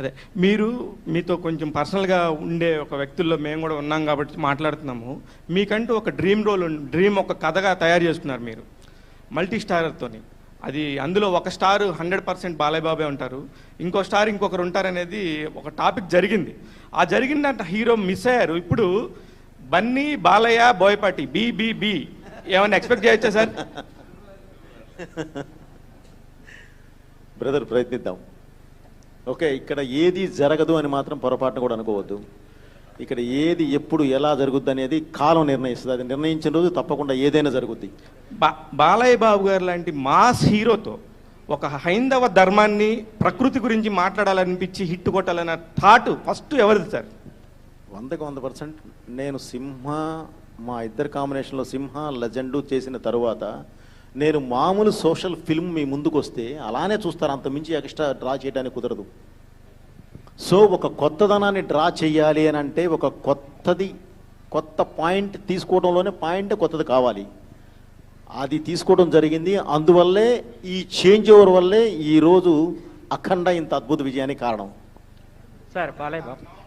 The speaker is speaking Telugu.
అదే మీరు మీతో కొంచెం పర్సనల్గా ఉండే ఒక వ్యక్తుల్లో మేము కూడా ఉన్నాం కాబట్టి మాట్లాడుతున్నాము. మీకంటూ ఒక డ్రీమ్ రోల్ డ్రీమ్ ఒక కథగా తయారు చేసుకున్నారు మీరు మల్టీ స్టారర్తోని. అది అందులో ఒక స్టార్ హండ్రెడ్ పర్సెంట్ బాలయ్యబాబే ఉంటారు. ఇంకో స్టార్ ఇంకొకరు ఉంటారనేది ఒక టాపిక్ జరిగింది. ఆ జరిగిందంట హీరో మిస్ అయ్యారు. ఇప్పుడు బన్నీ బాలయ్య బోయపాటి బీబీబీ ఏమైనా ఎక్స్పెక్ట్ చేయొచ్చా సార్? బ్రదర్ ప్రయత్నిద్దాం. ఓకే ఇక్కడ ఏది జరగదు అని మాత్రం పొరపాటున కూడా అనుకోవద్దు. ఇక్కడ ఏది ఎప్పుడు ఎలా జరుగుద్ది అనేది కాలం నిర్ణయిస్తుంది. అది నిర్ణయించిన రోజు తప్పకుండా ఏదైనా జరుగుద్ది. బా బాలయ్య బాబు గారు లాంటి మాస్ హీరోతో ఒక హైందవ ధర్మాన్ని ప్రకృతి గురించి మాట్లాడాలనిపించి హిట్ కొట్టాలన్న థాట్ ఫస్ట్ ఎవరిది సార్? వందకు వంద పర్సెంట్. నేను సింహ మా ఇద్దరు కాంబినేషన్లో సింహ లెజెండు చేసిన తరువాత నేను మామూలు సోషల్ ఫిల్మ్ మీ ముందుకు వస్తే అలానే చూస్తారు. అంత మించి ఎక్స్ట్రా డ్రా చేయడానికి కుదరదు. సో ఒక కొత్తదనాన్ని డ్రా చేయాలి అని అంటే ఒక కొత్తది కొత్త పాయింట్ తీసుకోవడంలోనే పాయింట్ కొత్తది కావాలి. అది తీసుకోవడం జరిగింది. అందువల్లే ఈ చేంజ్ ఓవర్ వల్లే ఈరోజు అఖండ ఇంత అద్భుత విజయానికి కారణం. సార్ బాలయ్య బాబు.